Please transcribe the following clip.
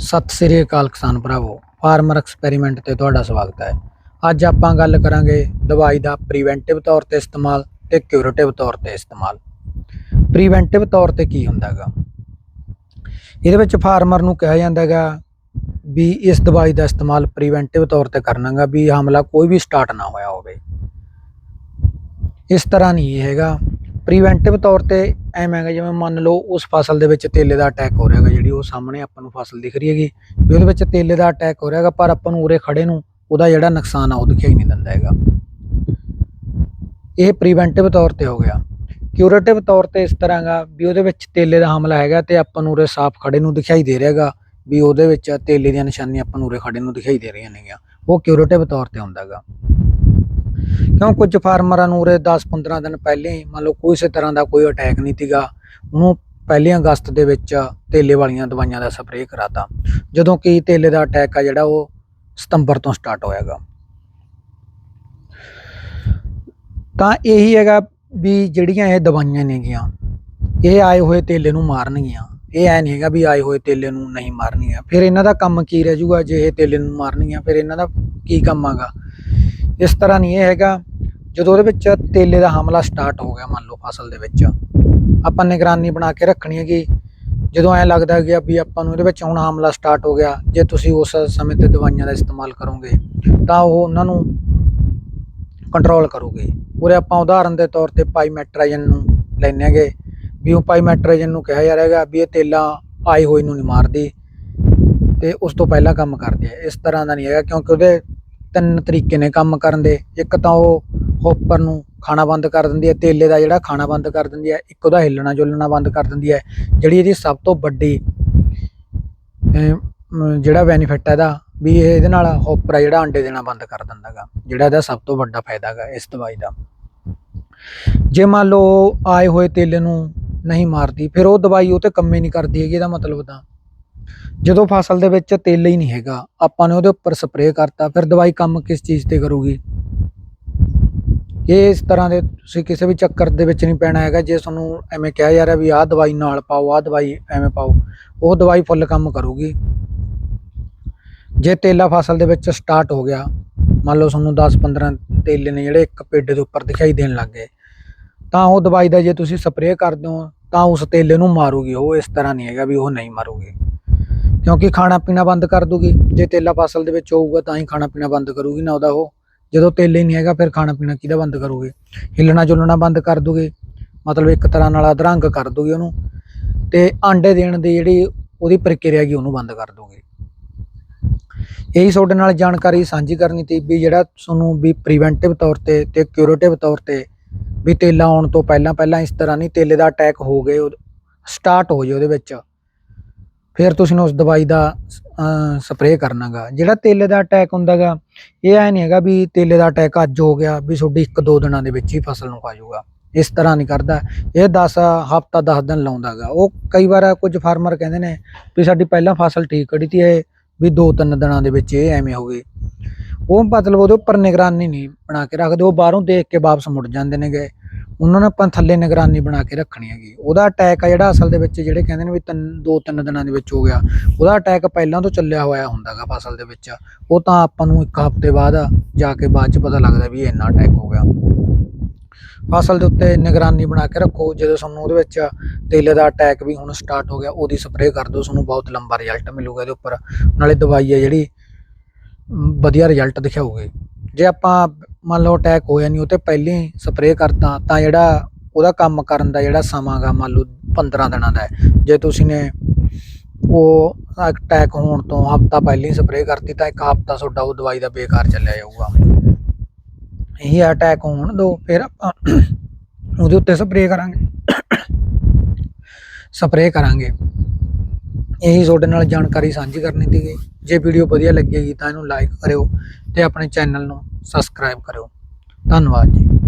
ਸਤਿ ਸ੍ਰੀ ਅਕਾਲ ਕਿਸਾਨ ਭਰਾਵੋ, farmer experiment ਤੇ ਤੁਹਾਡਾ ਸਵਾਗਤ ਹੈ। ਅੱਜ ਆਪਾਂ ਗੱਲ ਕਰਾਂਗੇ ਦਵਾਈ ਦਾ ਪ੍ਰੀਵੈਂਟਿਵ ਤੌਰ ਤੇ ਇਸਤੇਮਾਲ ਤੇ ਕਿਊਰੇਟਿਵ ਤੌਰ ਤੇ ਇਸਤੇਮਾਲ। ਪ੍ਰੀਵੈਂਟਿਵ ਤੌਰ ਤੇ ਕੀ ਹੁੰਦਾ ਹੈਗਾ? ਇਹਦੇ ਵਿੱਚ ਫਾਰਮਰ ਨੂੰ ਕਿਹਾ ਜਾਂਦਾ ਹੈਗਾ ਵੀ ਇਸ ਦਵਾਈ ਦਾ ਇਸਤੇਮਾਲ ਪ੍ਰੀਵੈਂਟਿਵ ਤੌਰ ਤੇ ਕਰਨਾਗਾ ਵੀ ਹਮਲਾ ਕੋਈ ਵੀ ਸਟਾਰਟ ਨਾ ਹੋਇਆ ਹੋਵੇ। ਇਸ ਤਰ੍ਹਾਂ ਨਹੀਂ ਇਹ ਹੈਗਾ। ਪ੍ਰੀਵੈਂਟਿਵ ਤੌਰ ਤੇ ਐਵੇਂ ਹੈਗਾ, ਜਿਵੇਂ ਮੰਨ ਲਓ ਉਸ ਫਸਲ ਦੇ ਵਿੱਚ ਤੇਲੇ ਦਾ ਅਟੈਕ ਹੋ ਰਿਹਾ ਹੈਗਾ, ਜਿਹੜੀ ਉਹ ਸਾਹਮਣੇ ਆਪਾਂ ਨੂੰ ਫਸਲ ਦਿਖ ਰਹੀ ਹੈਗੀ, ਵੀ ਉਹਦੇ ਵਿੱਚ ਤੇਲੇ ਦਾ ਅਟੈਕ ਹੋ ਰਿਹਾ ਹੈਗਾ, ਪਰ ਆਪਾਂ ਨੂੰ ਉਰੇ ਖੜੇ ਨੂੰ ਉਹਦਾ ਜਿਹੜਾ ਨੁਕਸਾਨ ਆ, ਉਹ ਦਿਖਾਈ ਨਹੀਂ ਦਿੰਦਾ ਹੈਗਾ। ਇਹ ਪ੍ਰੀਵੈਂਟਿਵ ਤੌਰ ਤੇ ਹੋ ਗਿਆ। ਕਿਊਰੇਟਿਵ ਤੌਰ ਤੇ ਇਸ ਤਰ੍ਹਾਂ ਗਾ ਵੀ ਉਹਦੇ ਵਿੱਚ ਤੇਲੇ ਦਾ ਹਮਲਾ ਹੈਗਾ ਤੇ ਆਪਾਂ ਨੂੰ ਉਰੇ ਸਾਫ਼ ਖੜੇ ਨੂੰ ਦਿਖਾਈ ਦੇ ਰਿਹਾ ਹੈਗਾ, ਵੀ ਉਹਦੇ ਵਿੱਚ ਤੇਲੇ ਦੀਆਂ ਨਿਸ਼ਾਨੀਆਂ ਆਪਾਂ ਨੂੰ ਉਰੇ ਖੜੇ ਨੂੰ ਦਿਖਾਈ ਦੇ ਰਹੀਆਂ ਨੇਗੀਆਂ। ਉਹ ਕਿਊਰੇਟਿਵ ਤੌਰ ਤੇ ਹੁੰਦਾ ਹੈਗਾ। ਕਿਉਂ ਕੁਝ ਫਾਰਮਰਾਂ ਨੂੰ ਉਰੇ 10-15 ਦਿਨ ਪਹਿਲੇ ਹੀ ਮੰਨ ਲਓ ਕਿਸੇ ਤਰ੍ਹਾਂ ਦਾ ਕੋਈ ਅਟੈਕ ਨਹੀਂ ਤੀਗਾ ਉਹਨੂੰ ਪਹਿਲੇ ਅਗਸਤ ਦੇ ਵਿੱਚ ਤੇਲੇ ਵਾਲੀਆਂ ਦਵਾਈਆਂ ਦਾ ਸਪਰੇਅ ਕਰਾਤਾ। ਜਦੋਂ ਕਿ ਤੇਲੇ ਦਾ ਅਟੈਕ ਆ ਜਿਹੜਾ ਉਹ ਸਤੰਬਰ ਤੋਂ ਸਟਾਰਟ ਹੋਇਆਗਾ। ਤਾਂ ਇਹੀ ਹੈਗਾ ਵੀ ਜਿਹੜੀਆਂ ਇਹ ਦਵਾਈਆਂ ਨੇਗੀਆਂ, ਇਹ ਆਏ ਹੋਏ ਤੇਲੇ ਨੂੰ ਮਾਰਨਗੀਆਂ। ਇਹ ਐ ਨਹੀਂ ਹੈਗਾ ਵੀ ਆਏ ਹੋਏ ਤੇਲੇ ਨੂੰ ਨਹੀਂ ਮਾਰਨਗੀਆਂ ਫਿਰ ਇਹਨਾਂ ਦਾ ਕੰਮ ਕੀ ਰਹਿ ਜੂਗਾ ਜੇ ਇਹ ਤੇਲੇ ਨੂੰ ਮਾਰਨਗੀਆਂ, ਫਿਰ ਇਹਨਾਂ ਦਾ ਕੀ ਕੰਮ ਆਗਾ? ਇਸ ਤਰ੍ਹਾਂ ਨਹੀਂ ਇਹ ਹੈਗਾ ਜਦੋਂ ਉਹਦੇ ਵਿੱਚ ਤੇਲੇ ਦਾ ਹਮਲਾ ਸਟਾਰਟ ਹੋ ਗਿਆ, ਮੰਨ ਲਓ ਫਸਲ ਦੇ ਵਿੱਚ, ਆਪਾਂ ਨਿਗਰਾਨੀ ਬਣਾ ਕੇ ਰੱਖਣੀ ਹੈਗੀ ਜਦੋਂ ਐ ਲੱਗਦਾ ਗਿਆ ਵੀ ਆਪਾਂ ਨੂੰ ਇਹਦੇ ਵਿੱਚ ਹੁਣ ਹਮਲਾ ਸਟਾਰਟ ਹੋ ਗਿਆ, ਜੇ ਤੁਸੀਂ ਉਸ ਸਮੇਂ ਤੇ ਦਵਾਈਆਂ ਦਾ ਇਸਤੇਮਾਲ ਕਰੋਗੇ, ਤਾਂ ਉਹ ਉਹਨਾਂ ਨੂੰ ਕੰਟਰੋਲ ਕਰੋਗੇ। ਉਰੇ ਆਪਾਂ ਉਦਾਹਰਨ ਦੇ ਤੌਰ ਤੇ ਪਾਈਮੈਟਰਾਜਨ ਨੂੰ ਲੈਨੇ ਹੈਗੇ, ਵੀ ਉਹ ਪਾਈਮੈਟਰਾਜਨ ਨੂੰ ਕਿਹਾ ਜਾ ਰਿਹਾ ਹੈਗਾ ਵੀ ਇਹ ਤੇਲਾ ਆਏ ਹੋਏ ਨੂੰ ਨਹੀਂ ਮਾਰਦੀ ਤੇ ਉਸ ਤੋਂ ਪਹਿਲਾਂ ਕੰਮ ਕਰਦੇ ਆ। ਇਸ ਤਰ੍ਹਾਂ ਦਾ ਨਹੀਂ ਹੈਗਾ, ਕਿਉਂਕਿ ਉਹਦੇ ਤਿੰਨ ਤਰੀਕੇ ਨੇ ਕੰਮ ਕਰਨ ਦੇ। ਇੱਕ ਤਾਂ ਉਹ ਹੋਪਰ ਨੂੰ ਖਾਣਾ ਬੰਦ ਕਰ ਦਿੰਦੀ ਹੈ, ਤੇਲੇ ਦਾ ਜਿਹੜਾ ਖਾਣਾ ਬੰਦ ਕਰ ਦਿੰਦੀ ਹੈ, ਇੱਕ ਉਹਦਾ ਹਿੱਲਣਾ ਜੁਲਣਾ ਬੰਦ ਕਰ ਦਿੰਦੀ ਹੈ, ਜਿਹੜੀ ਇਹਦੀ ਸਭ ਤੋਂ ਵੱਡੀ ਜਿਹੜਾ ਬੈਨੀਫਿਟ ਹੈ ਇਹਦਾ, ਵੀ ਇਹ ਇਹਦੇ ਨਾਲ ਹੋਪਰ ਆ ਜਿਹੜਾ ਅੰਡੇ ਦੇਣਾ ਬੰਦ ਕਰ ਦਿੰਦਾਗਾ ਜਿਹੜਾ ਇਹਦਾ ਸਭ ਤੋਂ ਵੱਡਾ ਫਾਇਦਾ ਹੈਗਾ ਇਸ ਦਵਾਈ ਦਾ। ਜੇ ਮੰਨ ਲਓ ਆਏ ਹੋਏ ਤੇਲੇ ਨੂੰ ਨਹੀਂ ਮਾਰਦੀ, ਫਿਰ ਉਹ ਦਵਾਈ ਉਹ ਤੇ ਕੰਮੇ ਨਹੀਂ ਕਰਦੀ ਹੈਗੀ, ਇਹਦਾ ਮਤਲਬ ਤਾਂ। ਜਦੋਂ ਫਸਲ ਦੇ ਵਿੱਚ ਤੇਲ ਹੀ ਨਹੀਂ ਹੈਗਾ, ਆਪਾਂ ਨੇ ਉਹਦੇ ਉੱਪਰ ਸਪਰੇਅ ਕਰਤਾ, ਫਿਰ ਦਵਾਈ ਕੰਮ ਕਿਸ ਚੀਜ਼ ਤੇ ਕਰੂਗੀ? ਇਹ ਇਸ ਤਰ੍ਹਾਂ ਦੇ ਤੁਸੀਂ ਕਿਸੇ ਵੀ ਚੱਕਰ ਦੇ ਵਿੱਚ ਨਹੀਂ ਪੈਣਾ ਹੈਗਾ, ਜੇ ਤੁਹਾਨੂੰ ਐਵੇਂ ਕਿਹਾ ਜਾ ਰਿਹਾ ਵੀ ਆਹ ਦਵਾਈ ਨਾਲ ਪਾਓ, ਆਹ ਦਵਾਈ ਐਵੇਂ ਪਾਓ, ਉਹ ਦਵਾਈ ਫੁੱਲ ਕੰਮ ਕਰੂਗੀ। ਜੇ ਤੇਲਾ ਫਸਲ ਦੇ ਵਿੱਚ ਸਟਾਰਟ ਹੋ ਗਿਆ, ਮੰਨ ਲਓ ਤੁਹਾਨੂੰ 10-15 ਤੇਲੇ ਨੇ ਜਿਹੜੇ ਇੱਕ ਪੇਡੇ ਦੇ ਉੱਪਰ ਦਿਖਾਈ ਦੇਣ ਲੱਗ ਗਏ, ਤਾਂ ਉਹ ਦਵਾਈ ਦਾ ਜੇ ਤੁਸੀਂ ਸਪਰੇਅ ਕਰਦੇ ਹੋ ਤਾਂ ਉਸ ਤੇਲੇ ਨੂੰ ਮਾਰੂਗੀ, ਉਹ ਇਸ ਤਰ੍ਹਾਂ ਨਹੀਂ ਹੈਗਾ ਵੀ ਉਹ ਨਹੀਂ ਮਾਰੂਗੀ। ਕਿਉਂਕਿ ਖਾਣਾ ਪੀਣਾ ਬੰਦ ਕਰ ਦੂਗੀ, ਜੇ ਤੇਲਾ ਫਸਲ ਦੇ ਵਿੱਚ ਹੋਊਗਾ ਤਾਂ ਹੀ ਖਾਣਾ ਪੀਣਾ ਬੰਦ ਕਰੂਗੀ, ਨਾ ਉਹਦਾ ਉਹ। ਜਦੋਂ ਤੇਲ ਹੀ ਨਹੀਂ ਹੈਗਾ, ਫਿਰ ਖਾਣਾ ਪੀਣਾ ਕਿਹਦਾ ਬੰਦ ਕਰੂਗੀ? ਹਿੱਲਣਾ ਜੁਲਣਾ ਬੰਦ ਕਰ ਦੂਗੀ। ਮਤਲਬ ਇੱਕ ਤਰ੍ਹਾਂ ਨਾਲ ਅਧਰੰਗ ਕਰ ਦੂਗੀ ਉਹਨੂੰ। ਤੇ ਆਂਡੇ ਦੇਣ ਦੀ ਜਿਹੜੀ ਉਹਦੀ ਪ੍ਰਕਿਰਿਆ ਹੈਗੀ, ਉਹਨੂੰ ਬੰਦ ਕਰ ਦੂਗੀ। ਇਹੀ ਤੁਹਾਡੇ ਨਾਲ ਜਾਣਕਾਰੀ ਸਾਂਝੀ ਕਰਨੀ ਤੀ ਵੀ ਜਿਹੜਾ ਤੁਹਾਨੂੰ ਵੀ ਪ੍ਰੀਵੈਂਟਿਵ ਤੌਰ ਤੇ ਤੇ ਕਿਊਰੇਟਿਵ ਤੌਰ ਤੇ ਵੀ ਤੇਲਾ ਆਉਣ ਤੋਂ ਪਹਿਲਾਂ ਪਹਿਲਾਂ ਇਸ ਤਰ੍ਹਾਂ ਨਹੀਂ, ਤੇਲੇ ਦਾ ਅਟੈਕ ਹੋ ਗਏ ਸਟਾਰਟ ਹੋ ਜੇ ਉਹਦੇ ਵਿੱਚ। ਫਿਰ ਤੁਸੀਂ ਉਸ ਦਵਾਈ ਦਾ ਸਪਰੇਅ ਕਰਨਾਗਾ। ਜਿਹੜਾ ਤੇਲੇ ਦਾ ਅਟੈਕ ਹੁੰਦਾਗਾ, ਇਹ ਐ ਨਹੀਂ ਹੈਗਾ ਵੀ ਤੇਲੇ ਦਾ ਅਟੈਕ ਅੱਜ ਹੋ ਗਿਆ, ਵੀ ਤੁਹਾਡੀ ਇੱਕ ਦੋ ਦਿਨਾਂ ਦੇ ਵਿੱਚ ਹੀ ਫਸਲ ਨੂੰ ਖਾ ਜਾਊਗਾ। ਇਸ ਤਰ੍ਹਾਂ ਨਹੀਂ ਕਰਦਾ। ਇਹ 10 ਹਫਤਾ 10 ਦਿਨ ਲਾਉਂਦਾਗਾ। ਉਹ ਕਈ ਵਾਰ ਕੁਝ ਫਾਰਮਰ ਕਹਿੰਦੇ ਨੇ ਵੀ ਸਾਡੀ ਪਹਿਲਾਂ ਫਸਲ ਠੀਕ ਖੜੀ ਤੀ ਇਹ, ਵੀ ਦੋ ਤਿੰਨ ਦਿਨਾਂ ਦੇ ਵਿੱਚ ਇਹ ਐਵੇਂ ਹੋ ਗਈ। ਉਹ ਮਤਲਬ ਉਹਦੇ ਉੱਪਰ ਨਿਗਰਾਨੀ ਨਹੀਂ ਬਣਾ ਕੇ ਰੱਖਦੇ। ਉਹ ਬਾਹਰੋਂ ਦੇਖ ਕੇ ਵਾਪਸ ਮੁੜ ਜਾਂਦੇ ਨੇਗੇ। ਉਹਨਾਂ ਨੇ ਆਪਾਂ ਥੱਲੇ ਨਿਗਰਾਨੀ ਬਣਾ ਕੇ ਰੱਖਣੀ ਹੈਗੀ। ਉਹਦਾ ਅਟੈਕ ਆ ਜਿਹੜਾ ਅਸਲ ਦੇ ਵਿੱਚ ਜਿਹੜੇ ਕਹਿੰਦੇ ਨੇ ਵੀ ਤਿੰਨ, ਦੋ, ਤਿੰਨ ਦਿਨਾਂ ਦੇ ਵਿੱਚ ਹੋ ਗਿਆ। ਉਹਦਾ ਅਟੈਕ ਪਹਿਲਾਂ ਤੋਂ ਚੱਲਿਆ ਹੋਇਆ ਹੁੰਦਾਗਾ ਫਸਲ ਦੇ ਵਿੱਚ। ਉਹ ਤਾਂ ਆਪਾਂ ਨੂੰ ਇੱਕ ਹਫ਼ਤੇ ਬਾਅਦ ਜਾ ਕੇ ਬਾਅਦ ਚ ਪਤਾ ਲੱਗਦਾ ਵੀ ਇੰਨਾ ਅਟੈਕ ਹੋ ਗਿਆ। ਫਸਲ ਦੇ ਉੱਤੇ ਨਿਗਰਾਨੀ ਬਣਾ ਕੇ ਰੱਖੋ। ਜਦੋਂ ਤੁਹਾਨੂੰ ਉਹਦੇ ਵਿੱਚ ਤੇਲੇ ਦਾ ਅਟੈਕ ਵੀ ਹੁਣ ਸਟਾਰਟ ਹੋ ਗਿਆ, ਉਹਦੀ ਸਪਰੇਅ ਕਰ ਦਿਓ, ਤੁਹਾਨੂੰ ਬਹੁਤ ਲੰਬਾ ਰਿਜ਼ਲਟ ਮਿਲੂਗਾ ਇਹਦੇ ਉੱਪਰ। ਨਾਲੇ ਦਵਾਈ ਹੈ ਜਿਹੜੀ, ਵਧੀਆ ਰਿਜ਼ਲਟ ਦਿਖਾਊਗੀ ਜੇ ਆਪਾਂ ਮੰਨ ਲਓ ਅਟੈਕ ਹੋਇਆ ਨਹੀਂ ਉਹ ਤੇ ਪਹਿਲਾਂ ਹੀ ਸਪਰੇਅ ਕਰਤਾ, ਤਾਂ ਜਿਹੜਾ ਉਹਦਾ ਕੰਮ ਕਰਨ ਦਾ ਜਿਹੜਾ ਸਮਾਂ ਗਾ, ਮੰਨ ਲਓ 15 ਦਿਨਾਂ ਦਾ ਹੈ। ਜੇ ਤੁਸੀਂ ਨੇ ਉਹ ਅਟੈਕ ਹੋਣ ਤੋਂ ਹਫਤਾ ਪਹਿਲਾਂ ਹੀ ਸਪਰੇਅ ਕਰਤੀ, ਤਾਂ ਇੱਕ ਹਫਤਾ ਤੁਹਾਡਾ ਉਹ ਦਵਾਈ ਦਾ ਬੇਕਾਰ ਚੱਲਿਆ ਜਾਊਗਾ। ਇਹ ਅਟੈਕ ਹੋਣ ਦੋ, ਫਿਰ ਆਪਾਂ ਉਹਦੇ ਉੱਤੇ ਸਪਰੇਅ ਕਰਾਂਗੇ। ਸਪਰੇਅ ਕਰਾਂਗੇ। ਇਹੀ ਤੁਹਾਡੇ ਨਾਲ ਜਾਣਕਾਰੀ ਸਾਂਝੀ ਕਰਨੀ ਸੀਗੀ ਜੇ ਵੀਡੀਓ ਵਧੀਆ ਲੱਗੇਗੀ ਤਾਂ ਇਹਨੂੰ ਲਾਈਕ ਕਰਿਓ ਤੇ ਆਪਣੇ ਚੈਨਲ ਨੂੰ ਸਬਸਕ੍ਰਾਈਬ ਕਰਿਓ। ਧੰਨਵਾਦ ਜੀ।